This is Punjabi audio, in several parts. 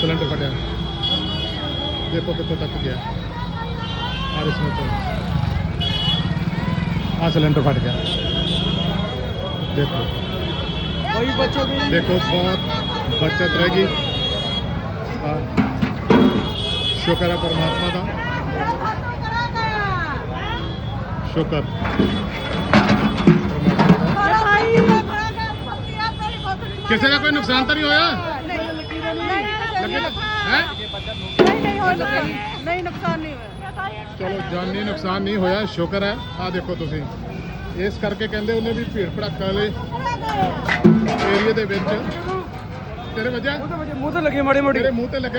सिलेंडर फटा देखो कितों तक गया। और इसमें तो हाँ सिलेंडर फट गया। देखो। देखो बहुत बचत रहेगी। हाँ। शुक्र है परमात्मा का। शुक्र। किसी का कोई नुकसान तो नहीं होया? ਨਹੀਂ ਚਲੋ ਜਾਨੀ ਨੁਕਸਾਨ ਨਹੀਂ ਹੋਇਆ ਸ਼ੁਕਰ ਹੈ। ਆ ਦੇਖੋ ਤੁਸੀਂ। ਇਸ ਕਰਕੇ ਕਹਿੰਦੇ ਉਹਨੇ ਵੀ ਭੀੜ ਭੜਾਕਾ ਵਾਲੇ ਏਰੀਆ ਦੇ ਵਿੱਚ। ਤੇਰੇ ਵਜਾ ਮੂੰਹ ਤੇ ਲੱਗੇ ਮਾੜੇ ਮਾੜੇ ਮੂੰਹ ਤੇ ਲੱਗੇ।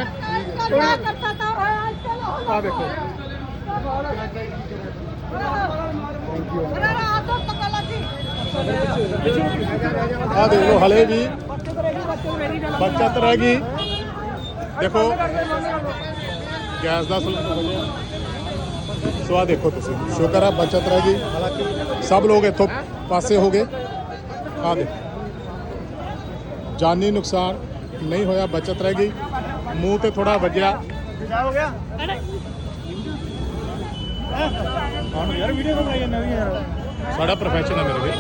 ਆ ਦੇਖੋ। ਆ ਦੇਖੋ ਹਲੇ ਵੀ ਬੱਚਤ ਰਹਿ ਗਈ। ਦੇਖੋ ਗੈਸ ਦਾ ਸਿਲੰਡਰ ਹੋ ਗਿਆ ਸੋ ਆ ਦੇਖੋ ਤੁਸੀਂ ਸ਼ੁਕਰ ਆ ਬਚਤ ਰਹਿ ਗਈ। ਸਭ ਲੋਕ ਇੱਥੋਂ ਪਾਸੇ ਹੋ ਗਏ। ਆ ਦੇ ਜਾਨੀ ਨੁਕਸਾਨ ਨਹੀਂ ਹੋਇਆ ਬਚਤ ਰਹਿ ਗਈ। ਮੂੰਹ ਤੇ ਥੋੜਾ ਵੱਜਿਆ। ਹੋ ਗਿਆ ਯਾਰ ਵੀਡੀਓ ਬਣਾਈ ਜਾਂਦਾ ਵੀ ਯਾਰ। ਸਾਡਾ ਪ੍ਰੋਫੈਸ਼ਨ ਹੈ ਮੇਰੇ ਵੀ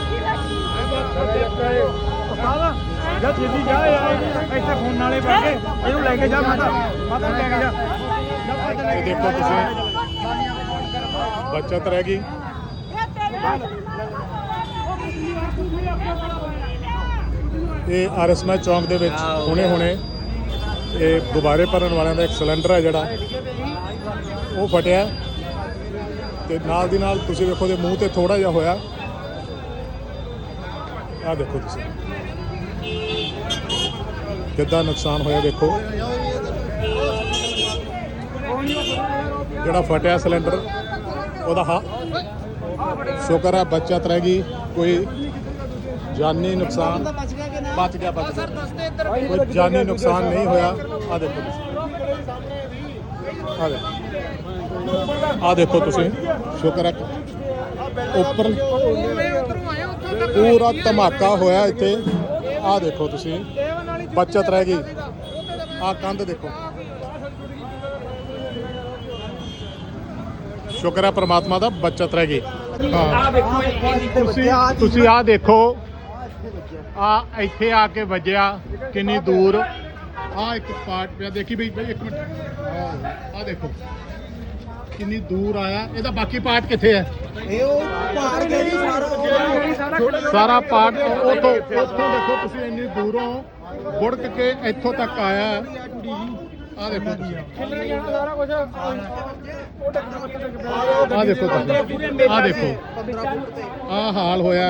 ਜਾ ਛੇਤੀ ਜਾ ਯਾਰ ਇੱਥੇ ਫੋਨ ਨਾਲੇ ਪਾ ਕੇ ਇਹਨੂੰ ਲੈ ਕੇ ਜਾ ਮਾਤਾ ਮਾਤਾ ਨੂੰ ਲੈ ਕੇ ਜਾ ਇਹ ਦੇਖੋ ਤੁਸੀਂ ਬੱਚਤ ਰਹਿ ਗਈ। ਇਹ ਆਰਐਸਮਾ ਚੌਂਕ ਦੇ ਵਿੱਚ ਹੁਣੇ ਹੁਣੇ ਇਹ ਗੁਬਾਰੇ ਭਰਨ ਵਾਲਿਆਂ ਦਾ ਇੱਕ ਸਿਲੰਡਰ ਹੈ ਜਿਹੜਾ। ਉਹ ਫਟਿਆ। ਤੇ ਨਾਲ ਦੀ ਨਾਲ ਤੁਸੀਂ ਵੇਖੋ ਦੇ ਮੂੰਹ ਤੇ ਥੋੜਾ ਜਿਹਾ ਹੋਇਆ ਆ ਦੇਖੋ ਤੁਸੀਂ। ਕਿੱਦਾਂ ਨੁਕਸਾਨ ਹੋਇਆ ਦੇਖੋ। ਜਿਹੜਾ ਫਟਿਆ ਸਿਲੰਡਰ, ਉਹਦਾ ਹਾਂ ਸ਼ੁਕਰ ਹੈ ਬਚਤ ਰਹਿ ਗਈ, ਕੋਈ ਜਾਨੀ ਨੁਕਸਾਨ ਬਚ ਗਿਆ ਬਚ ਗਿਆ। ਕੋਈ ਜਾਨੀ ਨੁਕਸਾਨ ਨਹੀਂ ਹੋਇਆ। ਆ ਦੇਖੋ ਤੁਸੀਂ। ਆ ਦੇਖੋ ਆ ਦੇਖੋ ਤੁਸੀਂ। ਸ਼ੁਕਰ ਹੈ। ਉੱਪਰ ਪੂਰਾ ਧਮਾਕਾ ਹੋਇਆ ਇੱਥੇ। ਆ ਦੇਖੋ ਤੁਸੀਂ। ਬਚਤ ਰਹਿ ਗਈ। ਆ ਕੰਧ ਦੇਖੋ। ਸ਼ੁਕਰ ਹੈ ਪ੍ਰਮਾਤਮਾ ਦਾ ਬਚਤ ਰਹਿ ਗਈ। ਤੁਸੀਂ ਤੁਸੀਂ ਆ ਦੇਖੋ। ਆ ਇੱਥੇ ਆ ਕੇ ਵੱਜਿਆ। ਕਿੰਨੀ ਦੂਰ ਆ ਇੱਕ ਪਾਰਟ ਪਿਆ ਦੇਖੀ ਬਈ ਬਈ ਇੱਕ ਮਿੰਟ। ਆ ਦੇਖੋ। ਕਿੰਨੀ ਦੂਰ ਆਇਆ। ਇਹਦਾ ਬਾਕੀ ਪਾਰਟ ਕਿੱਥੇ ਹੈ? ਇਹ ਉਹ ਪਾਰ ਗਈ ਸਾਰਾ ਸਾਰਾ ਪਾਰਟ ਉਥੋਂ ਉਥੋਂ ਦੇਖੋ ਤੁਸੀਂ ਇੰਨੀ ਦੂਰੋਂ ਗੁੜਕ ਕੇ ਇੱਥੋਂ ਤੱਕ ਆਇਆ। ਆ ਦੇਖੋ ਤੁਸੀਂ। ਸਾਰਾ ਕੁਝ ਉਹ ਟੱਕਰ ਮੱਤ ਆ ਦੇਖੋ ਆ ਦੇਖੋ। ਆ ਹਾਲ ਹੋਇਆ।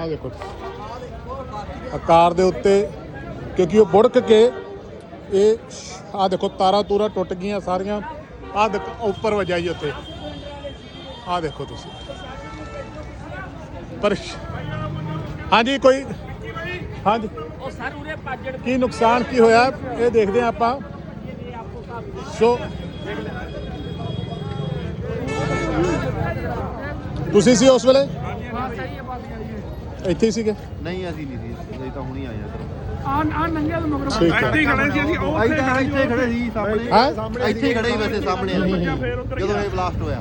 ਆ ਦੇਖੋ। ਆਕਾਰ ਦੇ ਉੱਤੇ ਕਿਉਂਕਿ ਉਹ ਬੁੜਕ ਕੇ ਇਹ ਆ ਦੇਖੋ ਤਾਰਾਂ ਤੂਰਾ ਟੁੱਟ ਗਈਆਂ ਸਾਰੀਆਂ। ਆ ਉੱਪਰ ਵਜਾਈ ਉੱਤੇ ਆ ਦੇਖੋ ਤੁਸੀਂ। ਪਰ ਹਾਂਜੀ, ਕੋਈ ਹਾਂਜੀ। ਉਹ ਸਰ ਉਰੇ ਪਾਜੜ ਕੀ ਨੁਕਸਾਨ ਕੀ ਹੋਇਆ, ਇਹ ਦੇਖਦੇ ਹਾਂ ਆਪਾਂ। ਸੋ ਤੁਸੀਂ ਸੀ ਉਸ ਵੇਲੇ? ਇੱਥੇ ਹੀ ਸੀਗੇ? ਨਹੀਂ ਅਸੀਂ ਨਹੀਂ ਸੀ। ਅਸੀਂ ਤਾਂ ਹੁਣੀ ਆਏ ਆ ਆ ਆ ਨੰਗਿਆ ਤੋਂ ਮਗਰ ਠੀਕ ਹੈ ਇੱਥੇ ਖੜੇ ਸੀ ਅਸੀਂ ਉਹ ਅਸੀਂ ਤਾਂ ਇੱਥੇ ਖੜੇ ਸੀ ਸਾਹਮਣੇ। ਹੈਂ? ਇੱਥੇ ਹੀ ਖੜੇ ਸੀ ਵੈਸੇ ਸਾਹਮਣੇ ਅਸੀਂ। ਜਦੋਂ ਇਹ ਬਲਾਸਟ ਹੋਇਆ।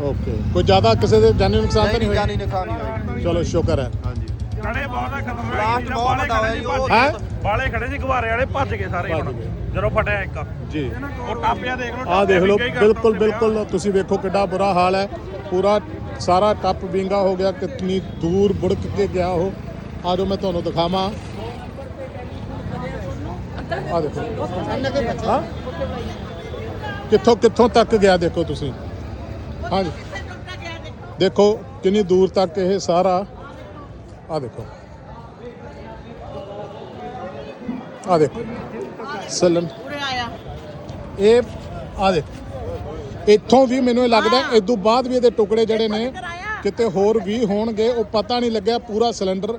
ਓਕੇ। ਕੋਈ ਜ਼ਿਆਦਾ ਕਿਸੇ ਦੇ ਜਾਨੀ ਨੁਕਸਾਨ ਤਾਂ ਨਹੀਂ ਨਹੀਂ ਜਾਨੀ ਹੋਇਆ ਨੁਕਸਾਨ ਨਹੀਂ ਹੋਇਆ। ਚਲੋ ਸ਼ੁਕਰ ਹੈ। ਹਾਂਜੀ। ਖੜੇ ਬਹੁਤ ਆ ਖਤਮ ਬਲਾਸਟ ਬਹੁਤ ਵੱਡਾ ਹੋਇਆ ਜੀ ਉਹ ਹੈ? ਬਾਲੇ ਖੜੇ ਸੀ ਗੁਬਾਰੇ ਵਾਲੇ ਭੱਜ ਗਏ ਸਾਰੇ ਭੱਜ ਹੁਣ। ਗਏ। ਜਦੋਂ ਫਟਿਆ ਇੱਕ। ਜੀ। ਉਹ ਟਾਪਿਆ ਦੇਖ ਲਓ ਆ ਦੇਖ ਲਓ ਟਾਪਿਆ ਵਿੰਗਾ ਹੀ ਬਿਲਕੁਲ ਕਰਤਾ ਬਿਲਕੁਲ ਤੁਸੀਂ ਵੇਖੋ ਕਿੱਡਾ ਬੁਰਾ ਹਾਲ ਹੈ। ਪੂਰਾ ਸਾਰਾ ਟੱਪ ਵਿੰਗਾ ਹੋ ਗਿਆ ਕਿੰਨੀ ਦੂਰ ਬੁੜਕ ਕੇ ਗਿਆ ਉਹ। ਆ ਜੋ ਮੈਂ ਤੁਹਾਨੂੰ ਦਿਖਾਵਾਂ। ਆ ਦੇਖੋ। ਹਾਂ? ਕਿੱਥੋਂ ਕਿੱਥੋਂ ਤੱਕ ਗਿਆ ਦੇਖੋ ਤੁਸੀਂ। ਹਾਂਜੀ। ਦੇਖੋ ਕਿੰਨੀ ਦੂਰ ਤੱਕ ਇਹ ਸਾਰਾ। ਆ ਦੇਖੋ। ਆ ਦੇਖੋ। ਸਲਨ। ਇਹ ਆ ਦੇ ਇੱਥੋਂ ਵੀ ਮੈਨੂੰ ਇਹ ਲੱਗਦਾ ਇਸ ਤੋਂ ਬਾਅਦ ਵੀ ਇਹਦੇ ਟੁਕੜੇ ਜਿਹੜੇ ਨੇ ਕਿਤੇ ਹੋਰ ਵੀ ਹੋਣਗੇ ਉਹ ਪਤਾ ਨਹੀਂ ਲੱਗਿਆ ਪੂਰਾ ਸਿਲੰਡਰ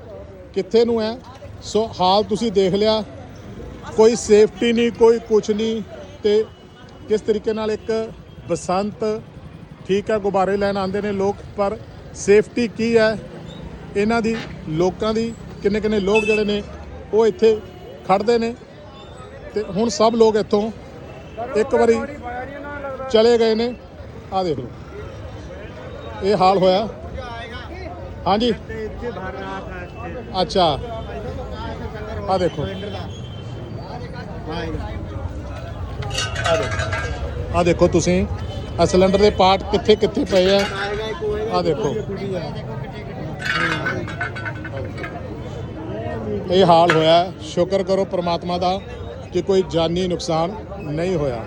ਕਿੱਥੇ ਨੂੰ ਹੈ। ਸੋ ਹਾਲ ਤੁਸੀਂ ਦੇਖ ਲਿਆ ਕੋਈ ਸੇਫਟੀ ਨਹੀਂ ਕੋਈ ਕੁਝ ਨਹੀਂ ਤੇ ਕਿਸ ਤਰੀਕੇ ਨਾਲ ਇੱਕ ਬਸੰਤ ਠੀਕ ਹੈ ਗੁਬਾਰੇ ਲੈਣ ਆਉਂਦੇ ਨੇ ਲੋਕ ਪਰ ਸੇਫਟੀ ਕੀ ਹੈ? ਇਹਨਾਂ ਦੀ ਲੋਕਾਂ ਦੀ ਕਿੰਨੇ ਕਿੰਨੇ ਲੋਕ ਜਿਹੜੇ ਨੇ ਉਹ ਇੱਥੇ ਖੜਦੇ ਨੇ ਤੇ ਹੁਣ ਸਭ ਲੋਕ ਇੱਥੋਂ ਇੱਕ ਵਾਰੀ ਚਲੇ ਗਏ ਨੇ। ਆ ਦੇਖ ਲਓ। ਇਹ ਹਾਲ ਹੋਇਆ। ਹਾਂਜੀ। ਅੱਛਾ। ਆ ਦੇਖੋ। ਆ ਦੇਖੋ ਆ ਦੇਖੋ ਤੁਸੀਂ। ਆ ਸਿਲੰਡਰ ਦੇ ਪਾਰਟ ਕਿੱਥੇ ਕਿੱਥੇ ਪਏ ਆ। ਆ ਦੇਖੋ। ਇਹ ਹਾਲ ਹੋਇਆ। ਸ਼ੁਕਰ ਕਰੋ ਪ੍ਰਮਾਤਮਾ ਦਾ ਕਿ ਕੋਈ ਜਾਨੀ ਨੁਕਸਾਨ ਨਹੀਂ ਹੋਇਆ।